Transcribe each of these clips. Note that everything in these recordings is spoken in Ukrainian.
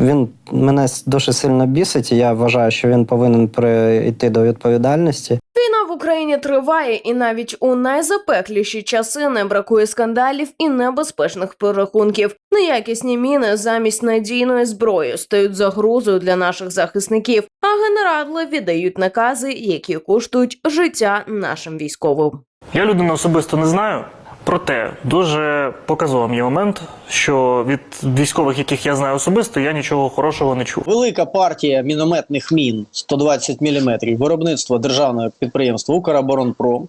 Він мене дуже сильно бісить, і я вважаю, що він повинен прийти до відповідальності. Війна в Україні триває, і навіть у найзапекліші часи не бракує скандалів і небезпечних перерахунків. Неякісні міни замість надійної зброї стають загрозою для наших захисників, а генерали віддають накази, які коштують життя нашим військовим. Я людину особисто не знаю. Проте дуже показовим є момент, що від військових, яких я знаю особисто, я нічого хорошого не чув. Велика партія мінометних мін 120 мм виробництва державного підприємства Укроборонпром,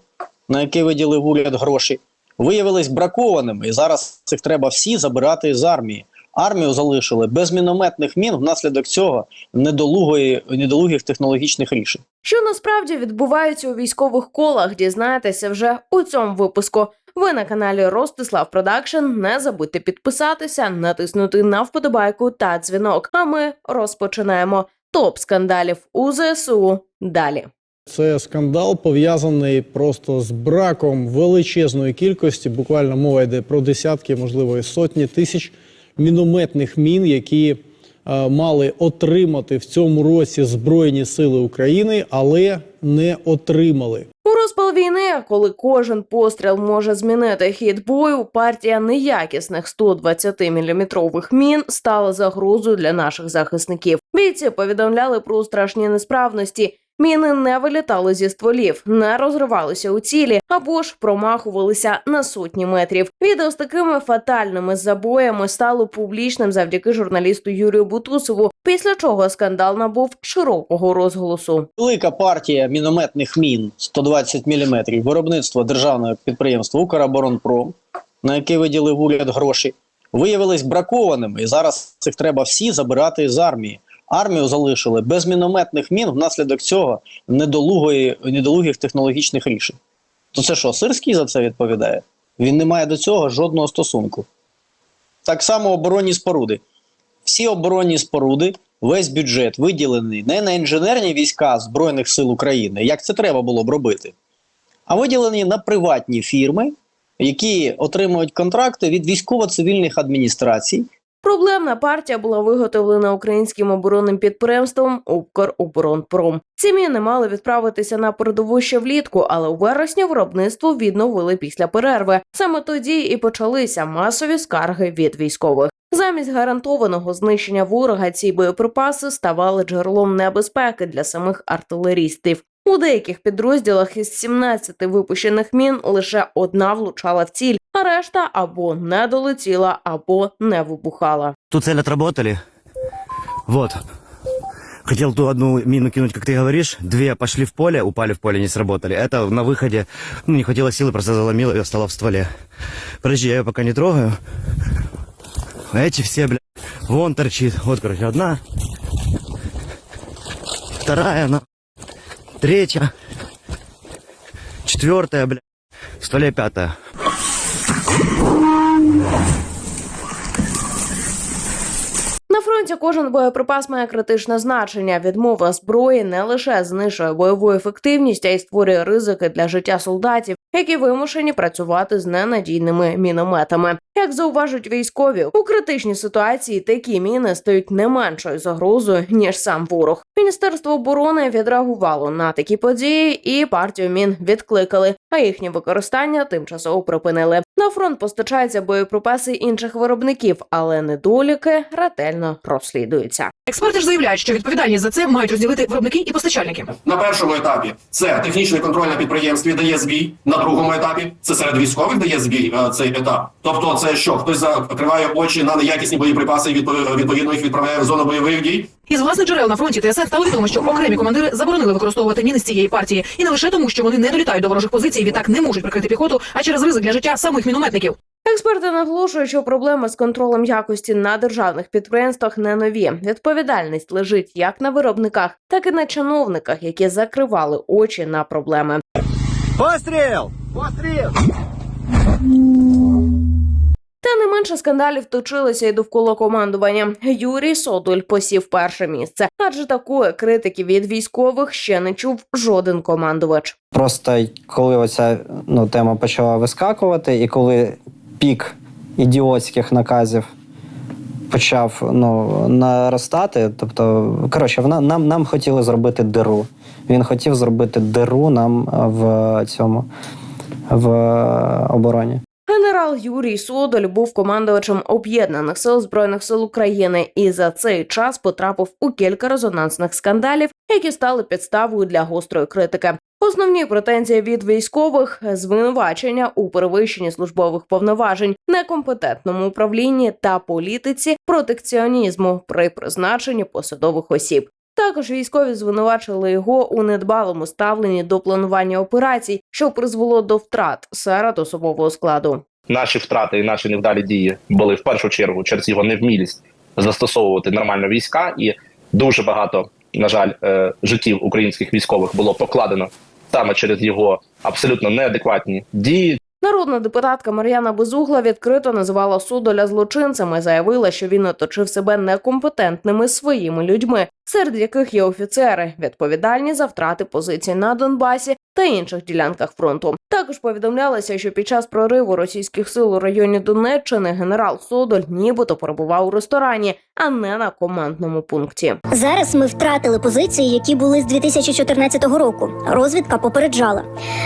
на яке виділив уряд гроші, виявились бракованими, і зараз цих треба всі забирати з армії. Армію залишили без мінометних мін внаслідок цього недолугої недолугих технологічних рішень. Що насправді відбувається у військових колах, дізнаєтеся вже у цьому випуску. Ви на каналі Ростислав Продакшн. Не забудьте підписатися, натиснути на вподобайку та дзвінок. А ми розпочинаємо топ скандалів у ЗСУ. Далі. Це скандал пов'язаний просто з браком величезної кількості. Буквально мова йде про десятки, можливо, сотні тисяч мінометних мін, які мали отримати в цьому році Збройні Сили України, але не отримали. У розпал війни, коли кожен постріл може змінити хід бою, партія неякісних 120-мм мін стала загрозою для наших захисників. Бійці повідомляли про страшні несправності. Міни не вилітали зі стволів, не розривалися у цілі або ж промахувалися на сотні метрів. Відео з такими фатальними забоями стало публічним завдяки журналісту Юрію Бутусову. Після чого скандал набув широкого розголосу. Велика партія мінометних мін 120 мм виробництва державного підприємства Укроборонпром, на яке виділив уряд гроші, виявились бракованими, і зараз цих треба всі забирати з армії. Армію залишили без мінометних мін внаслідок цього недолугої недолугих технологічних рішень. То це що, Сирський за це відповідає? Він не має до цього жодного стосунку. Так само оборонні споруди. Всі оборонні споруди, весь бюджет виділений не на інженерні війська Збройних сил України, як це треба було б робити, а виділені на приватні фірми, які отримують контракти від військово-цивільних адміністрацій, Проблемна партія була виготовлена українським оборонним підприємством Укроборонпром. Ці міни мали відправитися на передову ще влітку, але у вересні виробництво відновили після перерви. Саме тоді і почалися масові скарги від військових. Замість гарантованого знищення ворога ці боєприпаси ставали джерелом небезпеки для самих артилерістів. У деяких підрозділах із 17 випущених мін лише одна влучала в ціль, а решта або не долетіла, або не вибухала. Ту цель отработали. Вот. Хотел ту одну мину кинуть, как ты говоришь. Две пошли в поле, упали в поле, не сработали. Это на выходе, ну, не хватило силы, просто заломило и осталось в стволе. Подожди, я ее пока не трогаю. А эти все, бля, вон торчит. Вот, короче, одна. Вторая, на. Третья. Четвертая, бля. В стволе пятая. На фронті кожен боєприпас має критичне значення. Відмова зброї не лише знижує бойову ефективність, а й створює ризики для життя солдатів, які вимушені працювати з ненадійними мінометами. Як зауважують військові, у критичній ситуації такі міни стають не меншою загрозою ніж сам ворог. Міністерство оборони відреагувало на такі події, і партію мін відкликали, а їхнє використання тимчасово припинили. На фронт постачаються боєприпаси інших виробників, але недоліки ретельно розслідуються. Експерти ж заявляють, що відповідальність за це мають розділити виробники і постачальники. На першому етапі це технічний контроль на підприємстві дає збій. На другому етапі це серед військових дає збій е, цей етап. Тобто, це що хтось закриває очі на неякісні боєприпаси і відпов- відповідно їх відправляє в зону бойових дій. Із власних джерел на фронті ТСН стало відомо, що окремі командири заборонили використовувати міни з цієї партії, і не лише тому, що вони не долітають до ворожих позицій, відтак не можуть прикрити піхоту, а через ризик для життя самих мінометників. Експерти наголошують, що проблеми з контролем якості на державних підприємствах не нові. Відповідальність лежить як на виробниках, так і на чиновниках, які закривали очі на проблеми. Пострел! Пострел! Та не менше скандалів точилися і довкола командування. Юрій Содуль посів перше місце, адже такої критики від військових ще не чув жоден командувач. Просто коли оця ну, тема почала вискакувати, і коли пік ідіотських наказів почав ну, наростати. Тобто, коротше, вона нам, нам хотіли зробити диру. Він хотів зробити диру нам в цьому в обороні. Генерал Юрій Содоль був командувачем об'єднаних сил збройних сил України і за цей час потрапив у кілька резонансних скандалів, які стали підставою для гострої критики. Основні претензії від військових звинувачення у перевищенні службових повноважень, некомпетентному управлінні та політиці протекціонізму при призначенні посадових осіб. Також військові звинувачили його у недбалому ставленні до планування операцій, що призвело до втрат серед особового складу. наші втрати і наші невдалі дії були в першу чергу через його невмілість застосовувати нормально війська, і дуже багато, на жаль, е, життів українських військових було покладено саме через його абсолютно неадекватні дії. Народна депутатка Мар'яна Безугла відкрито називала Судоля злочинцем і заявила, що він оточив себе некомпетентними своїми людьми, серед яких є офіцери, відповідальні за втрати позицій на Донбасі та інших ділянках фронту. Також повідомлялося, що під час прориву російських сил у районі Донеччини генерал Содоль нібито перебував у ресторані, а не на командному пункті. Зараз ми втратили позиції, які були з 2014 року. Розвідка попереджала.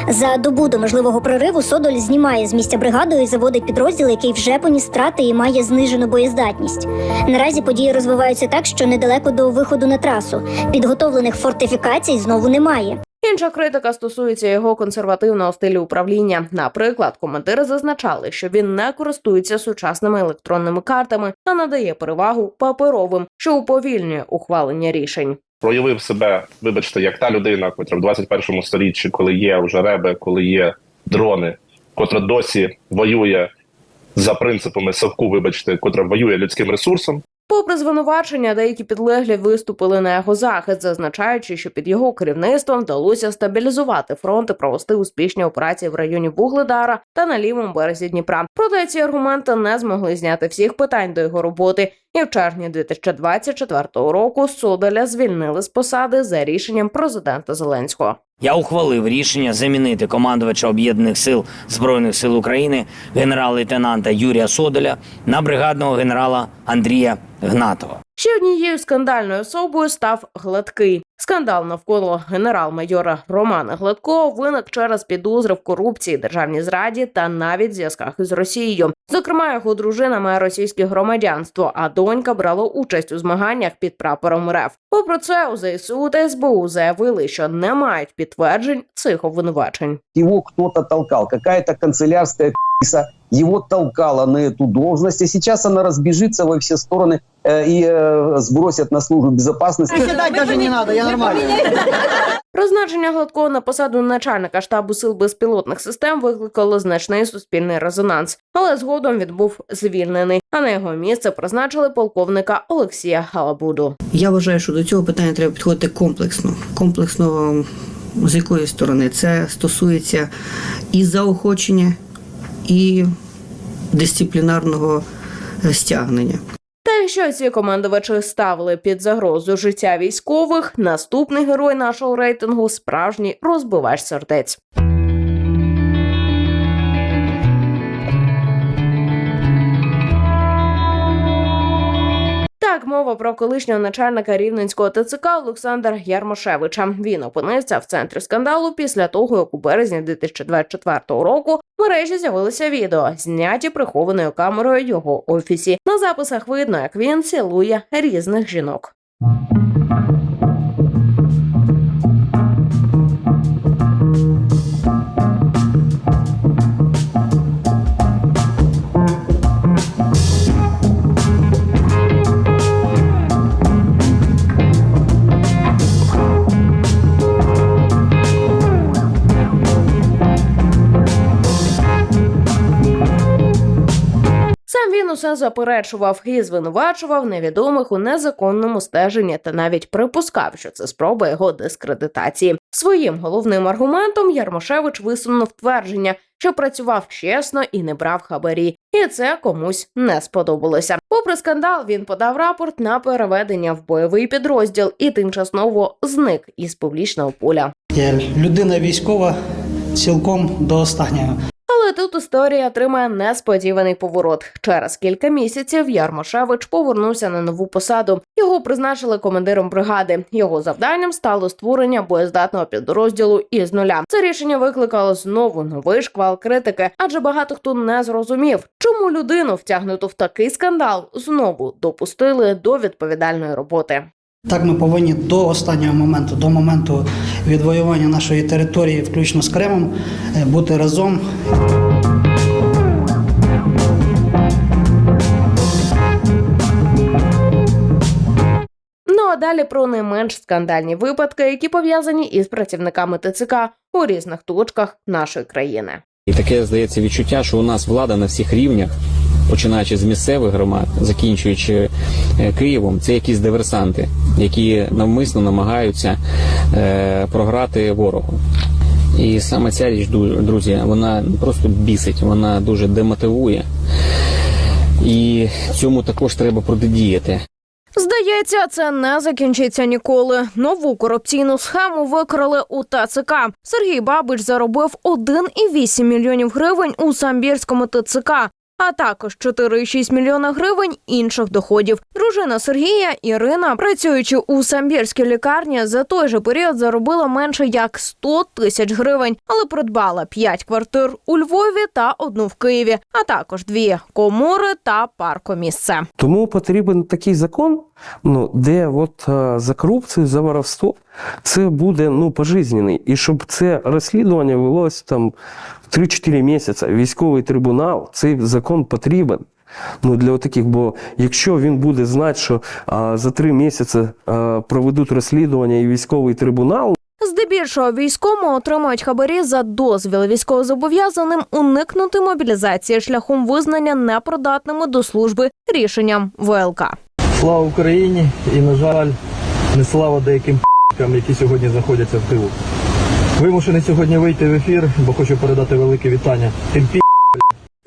За добу до можливого прориву Содоль знімає з місця бригаду і заводить підрозділ, який вже поніс втрати і має знижену боєздатність. Наразі події розвиваються так, що недалеко до виходу на трасу підготовлених фортифікацій знову немає. Інша критика стосується його консервативного стилю управління. Наприклад, коментири зазначали, що він не користується сучасними електронними картами, а надає перевагу паперовим, що уповільнює ухвалення рішень. Проявив себе, вибачте, як та людина, котра в 21 столітті, коли є вже реби, коли є дрони, котра досі воює за принципами совку, вибачте, котра воює людським ресурсом. Попри звинувачення, деякі підлеглі виступили на його захист, зазначаючи, що під його керівництвом вдалося стабілізувати фронт і провести успішні операції в районі Вугледара та на лівому березі Дніпра. Проте ці аргументи не змогли зняти всіх питань до його роботи. І в червні 2024 року Содаля звільнили з посади за рішенням президента Зеленського. Я ухвалив рішення замінити командувача об'єднаних сил збройних сил України генерал-лейтенанта Юрія Соделя на бригадного генерала Андрія Гнатова. Ще однією скандальною особою став Гладкий. Скандал навколо генерал-майора Романа Гладкого виник через підозри в корупції, державній зраді та навіть зв'язках із Росією. Зокрема, його дружина має російське громадянство, а донька брала участь у змаганнях під прапором РФ. Попри це, у ЗСУ та СБУ заявили, що не мають підтверджень цих обвинувачень. его кто-то толкал, какая-то канцелярская писа его толкала на эту должность, и сейчас она разбежится во все стороны э, и э, сбросят на службу безопасности. Призначення гладкого на посаду начальника штабу сил безпілотних систем викликало значний суспільний резонанс, але згодом він був звільнений. А на його місце призначили полковника Олексія Галабуду. Я вважаю, що до цього питання треба підходити комплексно. Комплексно з якої сторони це стосується і заохочення, і дисциплінарного е, стягнення. Та якщо ці командувачі ставили під загрозу життя військових, наступний герой нашого рейтингу справжній розбивач сердець. Так, мова про колишнього начальника рівненського ТЦК Олександра Ярмошевича. Він опинився в центрі скандалу після того, як у березні 2024 року в мережі з'явилося відео, зняті прихованою камерою його офісі. На записах видно, як він цілує різних жінок. Він усе заперечував і звинувачував невідомих у незаконному стеженні та навіть припускав, що це спроба його дискредитації. Своїм головним аргументом Ярмошевич висунув твердження, що працював чесно і не брав хабарі, і це комусь не сподобалося. Попри скандал, він подав рапорт на переведення в бойовий підрозділ і тимчасово зник із публічного поля. Я людина військова цілком до останнього. Але тут історія отримає несподіваний поворот. Через кілька місяців Ярмошевич повернувся на нову посаду. Його призначили командиром бригади. Його завданням стало створення боєздатного підрозділу із нуля. Це рішення викликало знову новий шквал критики, адже багато хто не зрозумів, чому людину, втягнуту в такий скандал, знову допустили до відповідальної роботи. Так ми повинні до останнього моменту, до моменту відвоювання нашої території, включно з Кримом, е, бути разом. Ну а далі про не менш скандальні випадки, які пов'язані із працівниками ТЦК у різних точках нашої країни. І таке здається відчуття, що у нас влада на всіх рівнях, починаючи з місцевих громад, закінчуючи е, Києвом, це якісь диверсанти, які навмисно намагаються е, програти ворогу. І саме ця річ, друзі, вона просто бісить, вона дуже демотивує. І цьому також треба протидіяти. Здається, це не закінчиться ніколи. Нову корупційну схему викрали у ТЦК. Сергій Бабич заробив 1,8 мільйонів гривень у самбірському ТЦК. А також 4,6 мільйона гривень інших доходів. Дружина Сергія Ірина, працюючи у самбірській лікарні, за той же період заробила менше як 100 тисяч гривень, але придбала 5 квартир у Львові та одну в Києві, а також дві комори та паркомісце. Тому потрібен такий закон, ну, де от е, за корупцію, за воровство це буде ну, пожизнений. І щоб це розслідування велось там 3-4 місяці. Військовий трибунал, цей закон потрібен. Ну, для таких, бо якщо він буде знати, що а, за три місяці а, проведуть розслідування і військовий трибунал, Здебільшого війському отримують хабарі за дозвіл військовозобов'язаним уникнути мобілізації шляхом визнання непридатними до служби рішенням ВЛК. Слава Україні і, на жаль, не слава деяким п***кам, які сьогодні знаходяться в тилу. Вимушений сьогодні вийти в ефір, бо хочу передати велике вітання тим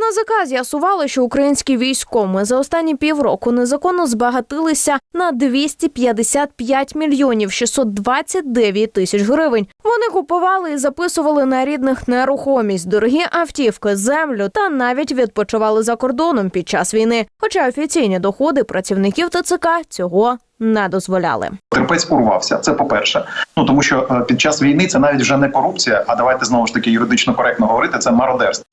На ЗК з'ясували, що українські військові за останні півроку незаконно збагатилися на 255 мільйонів 629 тисяч гривень. Вони купували і записували на рідних нерухомість, дорогі автівки, землю та навіть відпочивали за кордоном під час війни. Хоча офіційні доходи працівників ТЦК цього не дозволяли. Терпець урвався. Це по-перше. Ну тому що е, під час війни це навіть вже не корупція, а давайте знову ж таки юридично коректно говорити. Це мародерство.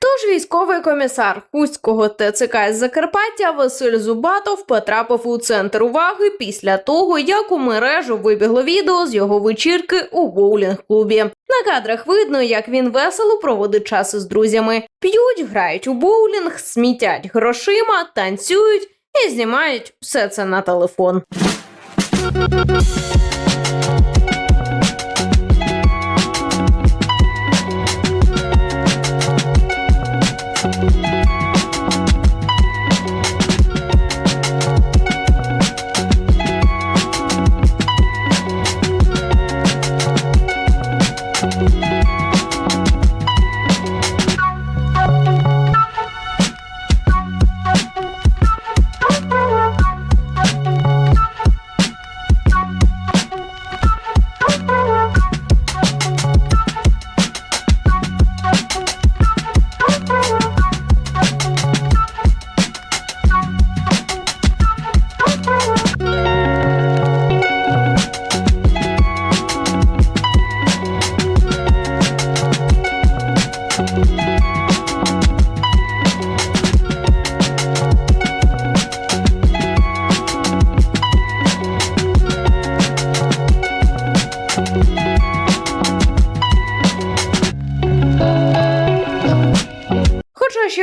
Тож військовий комісар Хуського ТЦК з Закарпаття Василь Зубатов потрапив у центр уваги після того, як у мережу вибігло відео з його вечірки у боулінг-клубі. На кадрах видно, як він весело проводить час із друзями, п'ють, грають у боулінг, смітять грошима, танцюють і знімають все це на телефон.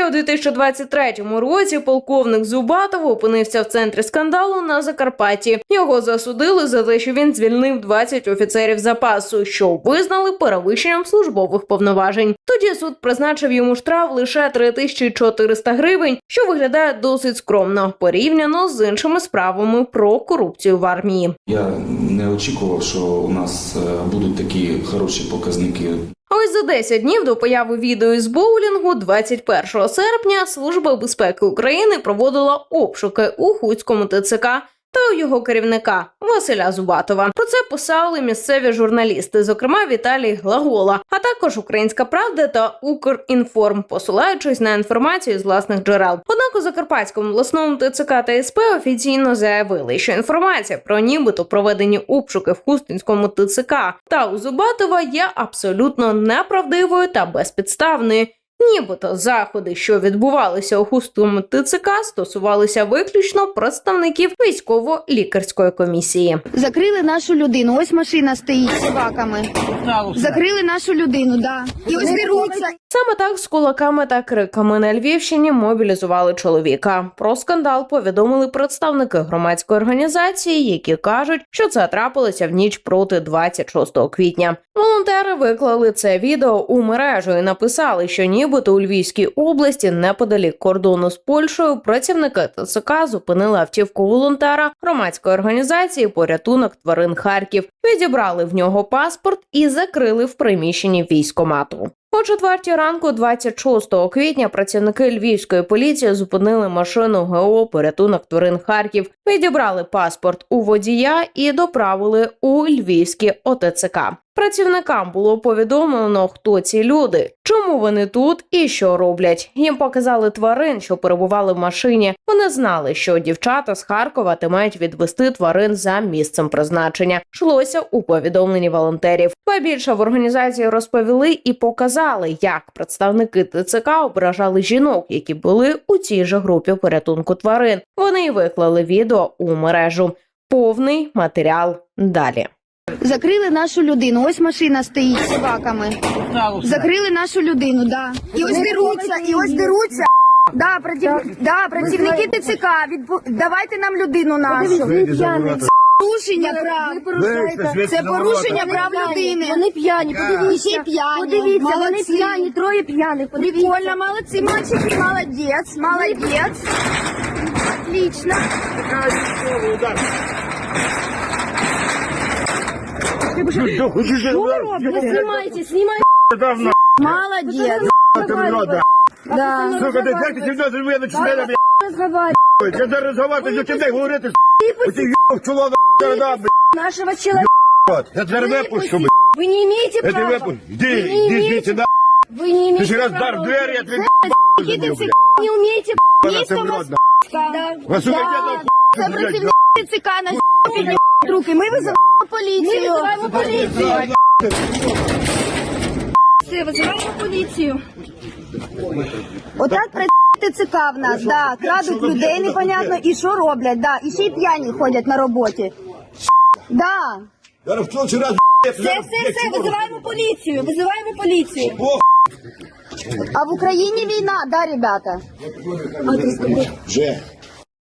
У 2023 році полковник Зубатов опинився в центрі скандалу на Закарпатті. Його засудили за те, що він звільнив 20 офіцерів запасу, що визнали перевищенням службових повноважень. Тоді суд призначив йому штраф лише 3400 гривень, що виглядає досить скромно порівняно з іншими справами про корупцію в армії. Я не очікував, що у нас е, будуть такі хороші показники. Ось за 10 днів до появи відео із боулінгу, 21 серпня, Служба безпеки України проводила обшуки у Хуцькому ТЦК та у його керівника Василя Зубатова. Про це писали місцеві журналісти, зокрема Віталій Глагола, а також Українська Правда та Укрінформ, посилаючись на інформацію з власних джерел. Однак у Закарпатському обласному ТЦК та СП офіційно заявили, що інформація про нібито проведені обшуки в Хустинському ТЦК та у Зубатова є абсолютно неправдивою та безпідставною. Нібито заходи, що відбувалися у хустому ТЦК, стосувалися виключно представників військово-лікарської комісії. Закрили нашу людину. Ось машина стоїть з собаками. Закрили нашу людину, да. І ось деруться. Саме так з кулаками та криками на Львівщині мобілізували чоловіка. Про скандал повідомили представники громадської організації, які кажуть, що це трапилося в ніч проти 26 квітня. Волонтери виклали це відео у мережу і написали, що нібито у Львівській області, неподалік кордону з Польщею, працівники ТЦК зупинили автівку волонтера громадської організації порятунок тварин Харків, відібрали в нього паспорт і закрили в приміщенні військомату. О четвертій ранку, 26 квітня, працівники львівської поліції зупинили машину ГО порятунок тварин Харків, відібрали паспорт у водія і доправили у львівські ОТЦК. Працівникам було повідомлено, хто ці люди, чому вони тут і що роблять. Їм показали тварин, що перебували в машині. Вони знали, що дівчата з Харкова та мають відвести тварин за місцем призначення. Шлося у повідомленні волонтерів. Ба більше в організації розповіли і показали, як представники ТЦК ображали жінок, які були у цій же групі порятунку тварин. Вони й виклали відео у мережу. Повний матеріал далі. Закрили нашу людину. Ось машина стоїть з собаками. Закрили нашу людину, да. І ось деруться, і ось деруться. Да, праців... да, працівники ТЦК, відбу... давайте нам людину нашу. Порушення прав. Це порушення прав людини. Вони п'яні, подивіться. П'яні. Подивіться, вони п'яні, троє п'яні. Прикольно, молодці, мальчики, молодець, молодець. Отлично. Что вы робите? Снимайте, снимайте. Молодец. Да. Сука, ти як ти сюди зробив, начинає, бля. Я зараз розговаривати, за тебе говорити, оці їбав чоловік, да, бля. Нашего человека. Я тебе випущу, бля. Вы не имеете Я тебе права. випущу. Іди, Вы не іди имеете звідси, да. Вы не имеете Ти ще раз права. дар в двері, я тобі Какие забив, ты бля. не умеете Вона Есть це у вас вродна. Да. Вас сука, Да. я Це там, блядь, працівник ТЦК на підняв руки. Ми визиваємо поліцію. Визиваємо поліцію. Все, визиваємо поліцію. Отак працює ТЦК в нас, да. Крадуть людей непонятно і що роблять, да. І ще й п'яні ходять на роботі. Да. Зараз в цьому раз, Все, все, все, визиваємо поліцію, визиваємо поліцію. А в Україні війна, да, ребята? Вже.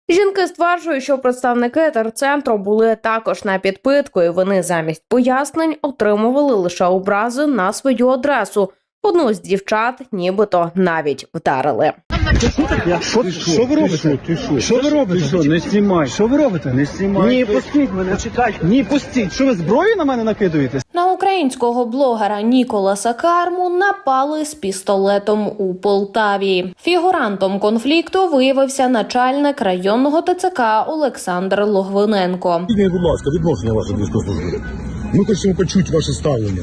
Жінки стверджують, що представники терцентру були також на підпитку, і вони замість пояснень отримували лише образи на свою адресу. Одну з дівчат нібито навіть вдарили. Що ви робите? Що ви робите? Що, не знімай. Що ви робите? Не знімай. Ні, пустіть мене. Почекайте. Ні, пустіть. Що ви зброю на мене накидуєте? На українського блогера Ніколаса Карму напали з пістолетом у Полтаві. Фігурантом конфлікту виявився начальник районного ТЦК Олександр Логвиненко. Будь ласка, відношення ваше до служби. Ми хочемо почути ваше ставлення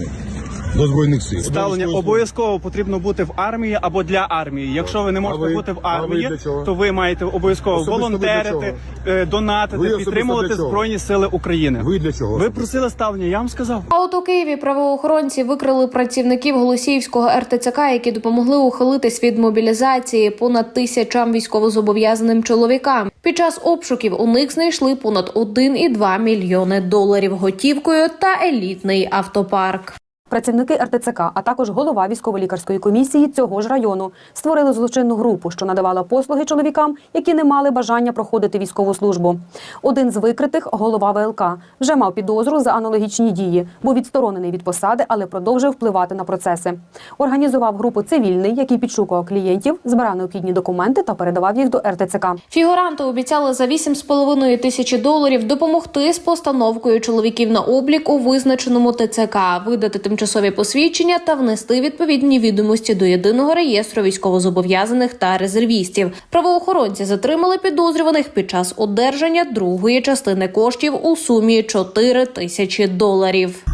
до збройних сил. Ставлення обов'язково потрібно бути в армії або для армії. Якщо ви не можете ви? бути в ви армії, то ви маєте обов'язково Особисто волонтерити, е, донатити, Ви підтримувати збройні сили України. Ви для чого? Ви просили ставлення, я вам сказав. А от у Києві правоохоронці викрили працівників Голосіївського РТЦК, які допомогли ухилитись від мобілізації понад тисячам військовозобов'язаним чоловікам. Під час обшуків у них знайшли понад 1,2 мільйони доларів готівкою та елітний автопарк. Працівники РТЦК, а також голова військово-лікарської комісії цього ж району створили злочинну групу, що надавала послуги чоловікам, які не мали бажання проходити військову службу. Один з викритих, голова ВЛК, вже мав підозру за аналогічні дії, був відсторонений від посади, але продовжив впливати на процеси. Організував групу цивільний, який підшукував клієнтів, збирав необхідні документи та передавав їх до РТЦК. Фігуранти обіцяли за 8,5 тисячі доларів допомогти з постановкою чоловіків на облік у визначеному ТЦК, видати тимчасові тимчасові посвідчення та внести відповідні відомості до єдиного реєстру військовозобов'язаних та резервістів. Правоохоронці затримали підозрюваних під час одержання другої частини коштів у сумі 4 тисячі доларів.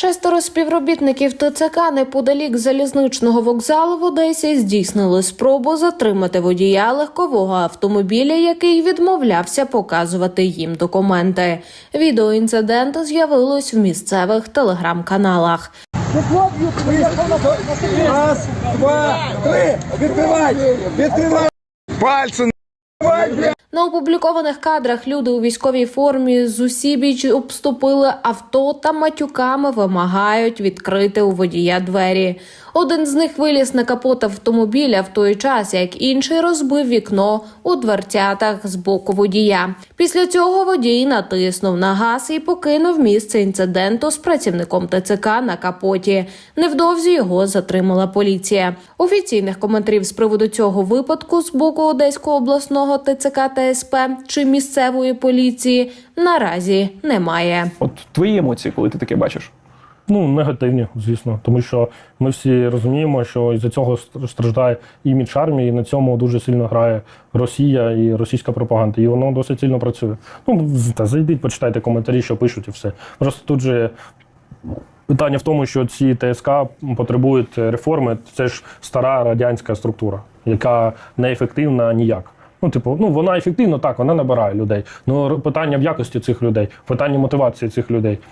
Шестеро співробітників ТЦК неподалік залізничного вокзалу в Одесі здійснили спробу затримати водія легкового автомобіля, який відмовлявся показувати їм документи. Відео інциденту з'явилось в місцевих телеграм-каналах. Раз, два, три. Відкривай! Відкривай! Пальцем! На опублікованих кадрах люди у військовій формі з усібіч обступили авто та матюками вимагають відкрити у водія двері. Один з них виліз на капот автомобіля в той час, як інший розбив вікно у дверцятах з боку водія. Після цього водій натиснув на газ і покинув місце інциденту з працівником ТЦК на капоті. Невдовзі його затримала поліція. Офіційних коментарів з приводу цього випадку з боку Одеського обласного ТЦК та СП чи місцевої поліції наразі немає. От твої емоції, коли ти таке бачиш? Ну, негативні, звісно, тому що ми всі розуміємо, що із-за цього ст- страждає імідж армії, і на цьому дуже сильно грає Росія і російська пропаганда, і воно досить сильно працює. Ну, та зайдіть, почитайте коментарі, що пишуть, і все. Просто тут же питання в тому, що ці ТСК потребують реформи. Це ж стара радянська структура, яка неефективна ніяк. Ну, типу, ну вона ефективна, так, вона набирає людей. Ну питання в якості цих людей, питання мотивації цих людей.